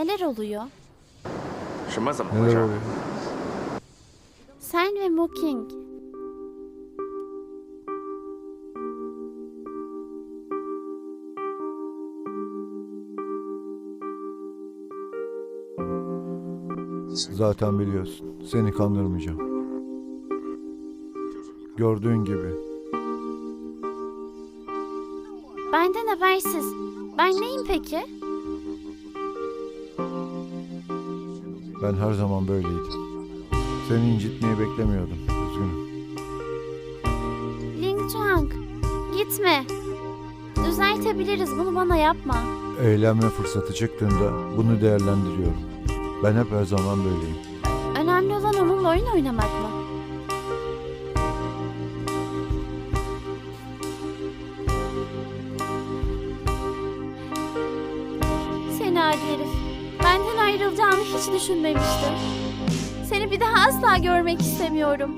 Neler oluyor? Neler oluyor? Sen ve Mooking. Zaten biliyorsun. Seni kandırmayacağım. Gördüğün gibi. Benden habersiz. Ben neyim peki? Ben her zaman böyleydim. Seni incitmeyi beklemiyordum. Üzgünüm. Ling Chuang. Gitme. Düzeltebiliriz. Bunu bana yapma. Eğlenme fırsatı çıktığında bunu değerlendiriyorum. Ben hep her zaman böyleyim. Önemli olan onunla oyun oynamak mı? Seni adi herif. Benden ayrılacağını hiç düşünmemiştim. Seni bir daha asla görmek istemiyorum.